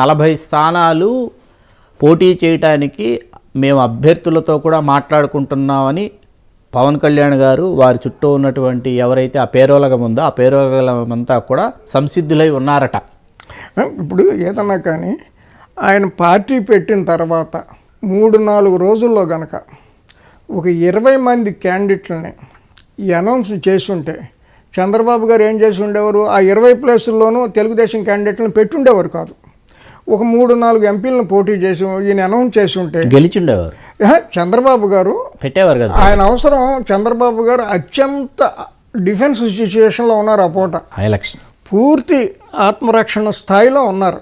నలభై స్థానాలు పోటీ చేయటానికి మేము అభ్యర్థులతో కూడా మాట్లాడుకుంటున్నామని పవన్ కళ్యాణ్ గారు వారి చుట్టూ ఉన్నటువంటి ఎవరైతే ఆ పేరోలగం ఉందో ఆ పేరోలగం అంతా కూడా సంసిద్ధులై ఉన్నారట. ఇప్పుడు ఏదన్నా కానీ ఆయన పార్టీ పెట్టిన తర్వాత మూడు నాలుగు రోజుల్లో గనక ఒక ఇరవై మంది క్యాండిడేట్లని అనౌన్స్ చేసుంటే చంద్రబాబు గారు ఏం చేసి ఉండేవారు? ఆ ఇరవై ప్లేసుల్లోనూ తెలుగుదేశం క్యాండిడేట్లను పెట్టుండేవారు కాదు. ఒక మూడు నాలుగు ఎంపీలను పోటీ చేసి ఈయన అనౌన్స్ చేసి ఉంటే గెలిచిండేవారు. చంద్రబాబు గారు పెట్టేవారు కదా. ఆయన అవసరం చంద్రబాబు గారు అత్యంత డిఫెన్స్ సిచ్యుయేషన్లో ఉన్నారు ఆ పూట. ఎలక్షన్ పూర్తి ఆత్మరక్షణ స్థాయిలో ఉన్నారు.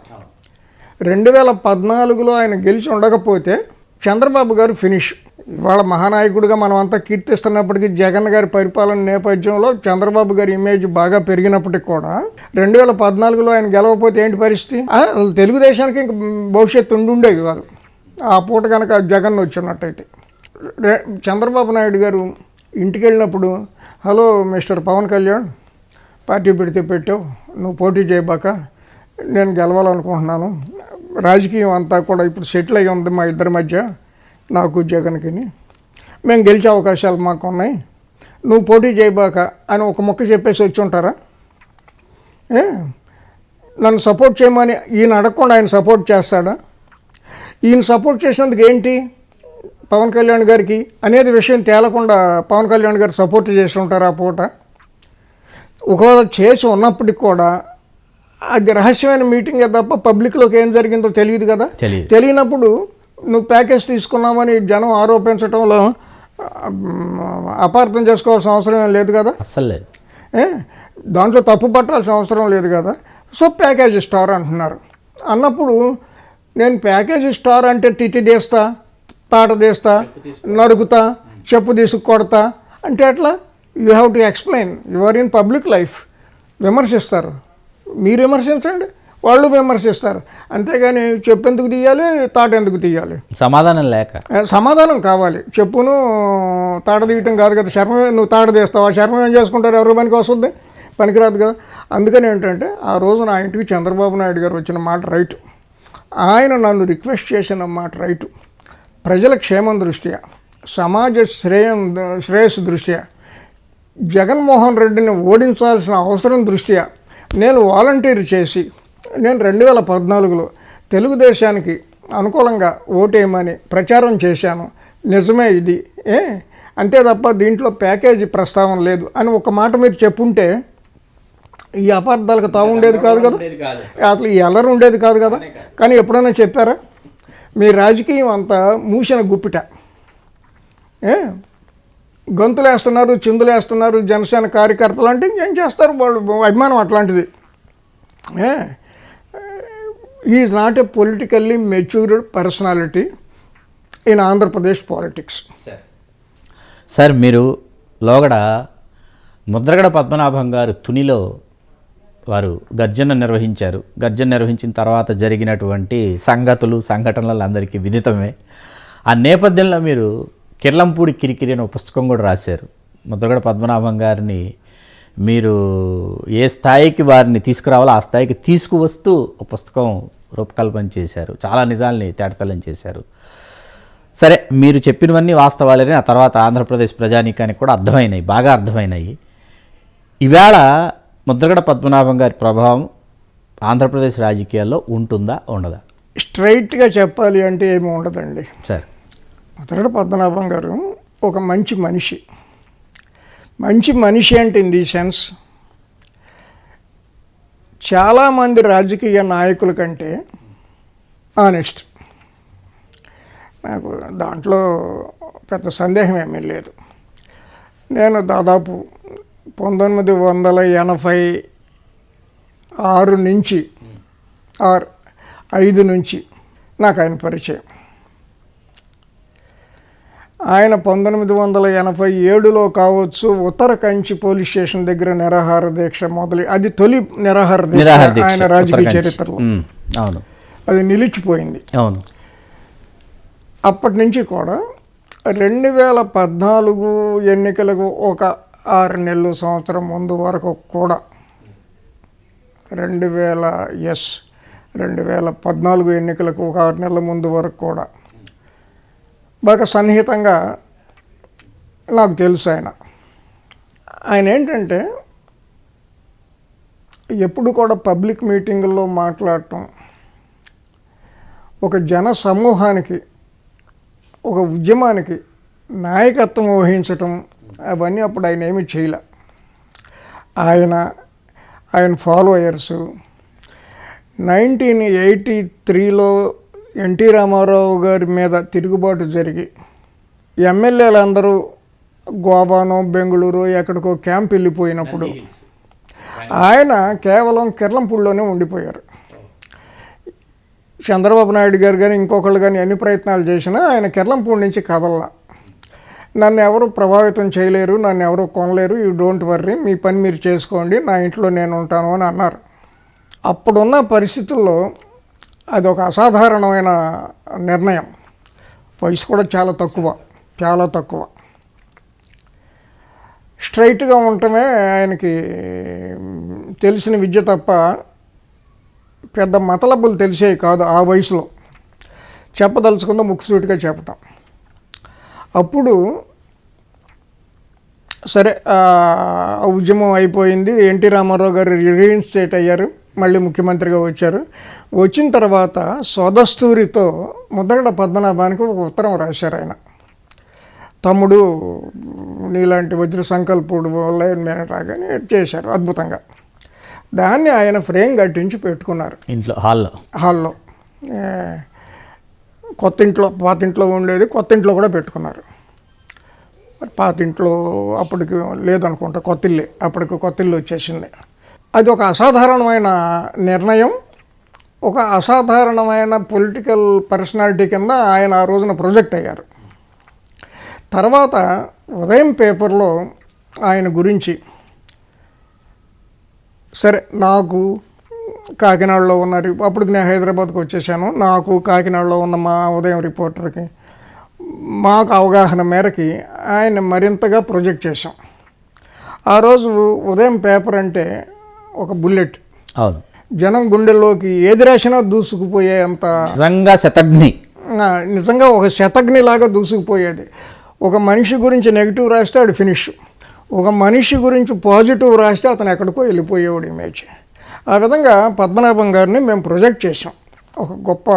రెండు వేల పద్నాలుగులో ఆయన గెలిచి ఉండకపోతే చంద్రబాబు గారు ఫినిష్. ఇవాళ మహానాయకుడిగా మనం అంతా కీర్తిస్తున్నప్పటికీ జగన్ గారి పరిపాలన నేపథ్యంలో చంద్రబాబు గారి ఇమేజ్ బాగా పెరిగినప్పటికి కూడా రెండు వేల పద్నాలుగులో ఆయన గెలవకపోతే ఏంటి పరిస్థితి? తెలుగుదేశానికి ఇంక భవిష్యత్తు ఉండుండేది కాదు. ఆ పూట కనుక జగన్ వచ్చినట్టయితే. చంద్రబాబు నాయుడు గారు ఇంటికి వెళ్ళినప్పుడు hello mister Pawan Kalyan party పెడితే పెట్టావు నువ్వు పోటీ చేయబాక నేను గెలవాలనుకుంటున్నాను. రాజకీయం అంతా కూడా ఇప్పుడు సెటిల్ అయ్యి ఉంది మా ఇద్దరి మధ్య. నాకు జగన్కి మేము గెలిచే అవకాశాలు మాకు ఉన్నాయి నువ్వు పోటీ చేయబాక అని ఒక మొక్క చెప్పేసి వచ్చి ఉంటారా? ఏ? నన్ను సపోర్ట్ చేయమని ఈయన అడగకుండా ఆయన సపోర్ట్ చేస్తాడా? ఈయన సపోర్ట్ చేసినందుకు ఏంటి పవన్ కళ్యాణ్ గారికి అనేది విషయం తేలకుండా పవన్ కళ్యాణ్ గారు సపోర్ట్ చేసి ఉంటారు ఆ పూట? ఒకవేళ చేసి ఉన్నప్పటికి కూడా అది రహస్యమైన మీటింగే తప్ప పబ్లిక్లోకి ఏం జరిగిందో తెలియదు కదా. తెలియనప్పుడు నువ్వు ప్యాకేజ్ తీసుకున్నామని జనం ఆరోపించడంలో అపార్థం చేసుకోవాల్సిన అవసరం ఏం లేదు కదా? అస్సలు లేదు. ఏ? దాంట్లో తప్పు పట్టాల్సిన అవసరం లేదు కదా? సో ప్యాకేజ్ స్టార్ అంటున్నారు. అన్నప్పుడు నేను ప్యాకేజ్ స్టార్ అంటే తిథి తీస్తా తాట తీస్తా నరుకుతా చెప్పు తీసుకు కొడతా అంటే ఎట్లా? You have to explain you are in public life విమర్శిస్తారు. మీరు విమర్శించండి. వాళ్ళు విమర్శిస్తారు. అంతేగాని చెప్పు ఎందుకు తీయాలి తాట ఎందుకు తీయాలి? సమాధానం లేక. సమాధానం కావాలి. చెప్పును తాడ తీయటం కాదు కదా శర్మం నువ్వు తాడ తీస్తావు? ఆ శర్మం ఏం చేసుకుంటారు? ఎవరి పనికి వస్తుంది? పనికిరాదు కదా. అందుకని ఏంటంటే ఆ రోజు నా ఇంటికి చంద్రబాబు నాయుడు గారు వచ్చిన మాట రైట్. ఆయన నన్ను రిక్వెస్ట్ చేసిన మాట రైట్. ప్రజల క్షేమం దృష్ట్యా సమాజ శ్రేయం శ్రేయస్సు దృష్ట్యా జగన్మోహన్ రెడ్డిని ఓడించాల్సిన అవసరం దృష్ట్యా నేను వాలంటీర్ చేసి నేను రెండు వేల పద్నాలుగులో తెలుగుదేశానికి అనుకూలంగా ఓటేయమని ప్రచారం చేశాను. నిజమే ఇది. ఏ? అంతే తప్ప దీంట్లో ప్యాకేజీ ప్రస్తావన లేదు. అని ఒక మాట మీరు చెప్పుంటే ఈ అపార్థాలకు తావు ఉండేది కాదు కదా? అసలు ఈ అల్లరి ఉండేది కాదు కదా? కానీ ఎప్పుడైనా చెప్పారా? మీ రాజకీయం అంతా మూసిన గుప్పిట. ఏ? గొంతులేస్తున్నారు చిందులేస్తున్నారు జనసేన కార్యకర్తలు అంటే ఏం చేస్తారు వాళ్ళు? అభిమానం అట్లాంటిది. ఏ? Is not a politically matured personality in Andhra Pradesh politics sir మీరు లోగడ ముద్రగడ పద్మనాభం గారు తునిలో వారు గర్జన నిర్వహించారు. గర్జన నిర్వహించిన తర్వాత జరిగినటువంటి సంగతులు సంఘటనలు అందరికీ విదితమే. ఆ నేపథ్యంలో మీరు కిర్లంపూడి కిరికిరి అనే పుస్తకం కూడా రాశారు. ముద్రగడ పద్మనాభం గారిని మీరు ఏ స్థాయికి వారిని తీసుకురావాలో ఆ స్థాయికి తీసుకువస్తూ ఒక పుస్తకం రూపకల్పన చేశారు. చాలా నిజాల్ని తేటతలం చేశారు. సరే మీరు చెప్పినవన్నీ వాస్తవాలనే ఆ తర్వాత ఆంధ్రప్రదేశ్ ప్రజానీకానికి కూడా అర్థమైనాయి బాగా అర్థమైనాయి. ఈవేళ ముద్రగడ పద్మనాభం గారి ప్రభావం ఆంధ్రప్రదేశ్ రాజకీయాల్లో ఉంటుందా ఉండదా? స్ట్రైట్గా చెప్పాలి అంటే ఏమి ఉండదండి. సరే. ముద్రగడ పద్మనాభం గారు ఒక మంచి మనిషి. మంచి మనిషి అంటే ఇన్ ది సెన్స్. చాలామంది రాజకీయ నాయకుల కంటే ఆనెస్ట్ నాకు దాంట్లో పెద్ద సందేహం ఏమీ లేదు. నేను దాదాపు పంతొమ్మిది వందల ఎనభై ఆరు నుంచి ఆరు ఐదు నుంచి నాకు ఆయన పరిచయం. ఆయన పంతొమ్మిది వందల ఎనభై ఏడులో కావచ్చు ఉత్తర కంచి పోలీస్ స్టేషన్ దగ్గర నిరాహార దీక్ష మొదలు అది తొలి నిరాహార దీక్ష ఆయన రాజకీయ. చరిత్రలో. అవును. అది నిలిచిపోయింది. అవును. అప్పటి నుంచి కూడా రెండు వేల పద్నాలుగు ఎన్నికలకు ఒక ఆరు నెలలు సంవత్సరం ముందు వరకు కూడా రెండు వేల ఎస్ రెండు వేల పద్నాలుగు ఎన్నికలకు ఒక ఆరు నెలల ముందు వరకు కూడా బాగా సన్నిహితంగా నాకు తెలుసు ఆయన. ఆయన ఏంటంటే ఎప్పుడు కూడా పబ్లిక్ మీటింగుల్లో మాట్లాడటం ఒక జన సమూహానికి ఒక ఉద్యమానికి నాయకత్వం వహించటం అవన్నీ అప్పుడు ఆయన ఏమీ చేయలే. ఆయన ఆయన ఫాలోయర్స్. నైన్టీన్ ఎయిటీ త్రీలో ఎన్టీ రామారావు గారి మీద తిరుగుబాటు జరిగి ఎమ్మెల్యేలందరూ గోవానో బెంగళూరు ఎక్కడికో క్యాంప్ వెళ్ళిపోయినప్పుడు ఆయన కేవలం కిర్లంపూడిలోనే ఉండిపోయారు. చంద్రబాబు నాయుడు గారు కానీ ఇంకొకళ్ళు కానీ ఎన్ని ప్రయత్నాలు చేసినా ఆయన కిర్లంపూడి నుంచి కదల్లా. నన్ను ఎవరు ప్రభావితం చేయలేరు నన్ను ఎవరు కొనలేరు యూ డోంట్ వర్రీ మీ పని మీరు చేసుకోండి నా ఇంట్లో నేను ఉంటాను అని అన్నారు. అప్పుడున్న పరిస్థితుల్లో అది ఒక అసాధారణమైన నిర్ణయం. వయసు కూడా చాలా తక్కువ చాలా తక్కువ. స్ట్రైట్గా ఉండటమే ఆయనకి తెలిసిన విద్య తప్ప పెద్ద మతలబ్బులు తెలిసేవి కాదు ఆ వయసులో. చెప్పదలుచుకుందో ముక్కుసూటిగా చెప్పటం. అప్పుడు సరే ఆ ఉద్యమం అయిపోయింది. ఎన్టీ రామారావు గారు రీఇన్స్టేట్ అయ్యారు. మళ్ళీ ముఖ్యమంత్రిగా వచ్చారు. వచ్చిన తర్వాత సోదస్తూరితో ముద్రగడ పద్మనాభానికి ఒక ఉత్తరం రాశారు ఆయన. తమ్ముడు నీలాంటి వజ్ర సంకల్పుడు లైన్ మీద రాగానే చేశారు అద్భుతంగా. దాన్ని ఆయన ఫ్రేమ్ కట్టించి పెట్టుకున్నారు. ఇంట్లో హాల్లో? హాల్లో. కొత్త ఇంట్లో పాత ఇంట్లో ఉండేది కొత్త ఇంట్లో కూడా పెట్టుకున్నారు. మరి పాత ఇంట్లో అప్పటికి లేదనుకుంటా కొత్త ఇల్లే అప్పటికి కొత్త ఇల్లు వచ్చేసింది. అది ఒక అసాధారణమైన నిర్ణయం. ఒక అసాధారణమైన పొలిటికల్ పర్సనాలిటీ కింద ఆయన ఆ రోజున ప్రొజెక్ట్ అయ్యారు. తర్వాత ఉదయం పేపర్లో ఆయన గురించి సరే నాకు కాకినాడలో ఉన్న అప్పుడు నేను హైదరాబాద్కి వచ్చేసాను. నాకు కాకినాడలో ఉన్న మా ఉదయం రిపోర్టర్కి మాకు అవగాహన మేరకి ఆయన మరింతగా ప్రొజెక్ట్ చేశాం. ఆ రోజు ఉదయం పేపర్ అంటే ఒక బుల్లెట్. అవును. జనం గుండెల్లోకి ఏది రాసినా దూసుకుపోయే అంత నిజంగా శతఘ్ని. ఆ, నిజంగా ఒక శతగ్నిలాగా దూసుకుపోయేది. ఒక మనిషి గురించి నెగిటివ్ రాస్తే ఆడు ఫినిష్. ఒక మనిషి గురించి పాజిటివ్ రాస్తే అతను ఎక్కడికో వెళ్ళిపోయేవాడు ఇమేజ్ ఆ విధంగా పద్మనాభం గారిని మేము ప్రొజెక్ట్ చేసాం ఒక గొప్ప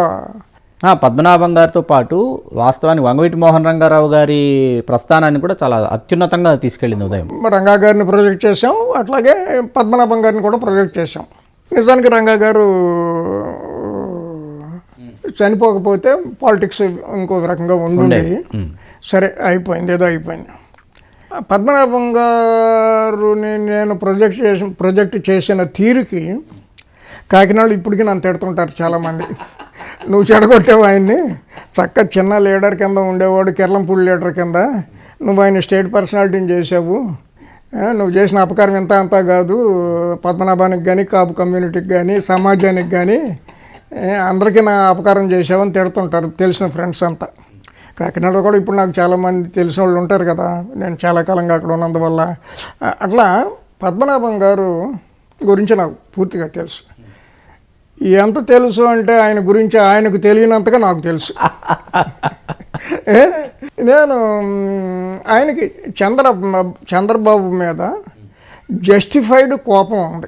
పద్మనాభం గారితో పాటు వాస్తవానికి వంగవీటి మోహన్ రంగారావు గారి ప్రస్థానాన్ని కూడా చాలా అత్యున్నతంగా తీసుకెళ్ళింది ఉదయం. రంగా గారిని ప్రొజెక్ట్ చేసాం అట్లాగే పద్మనాభం గారిని కూడా ప్రొజెక్ట్ చేసాం నిజానికి రంగా గారు చనిపోకపోతే పాలిటిక్స్ ఇంకో రకంగా ఉండుండి సరే అయిపోయింది ఏదో అయిపోయింది. పద్మనాభం గారుని నేను ప్రొజెక్ట్ చేసిన ప్రొజెక్ట్ చేసిన తీరుకి కాకినాడలో ఇప్పటికీ నన్ను తిడుతుంటారు చాలామంది. నువ్వు చెడగొట్టావు ఆయన్ని చక్క చిన్న లీడర్ కింద ఉండేవాడు కిర్లంపూడి లీడర్ కింద. నువ్వు ఆయన స్టేట్ పర్సనాలిటీని చేసావు. నువ్వు చేసిన అపకారం ఇంత అంతా కాదు. పద్మనాభానికి కానీ కాపు కమ్యూనిటీకి కానీ సమాజానికి కానీ అందరికీ నా అపకారం చేసావని తిడుతుంటారు తెలిసిన ఫ్రెండ్స్ అంతా. కాకినాడలో కూడా ఇప్పుడు నాకు చాలామంది తెలిసిన వాళ్ళు ఉంటారు కదా. నేను చాలా కాలంగా అక్కడ ఉన్నందువల్ల. అట్లా పద్మనాభం గారు గురించి నాకు పూర్తిగా తెలుసు. ఎంత తెలుసు అంటే ఆయన గురించి ఆయనకు తెలియనంతగా నాకు తెలుసు. నేను ఆయనకి చంద్ర చంద్రబాబు మీద జస్టిఫైడ్ కోపం ఉంది.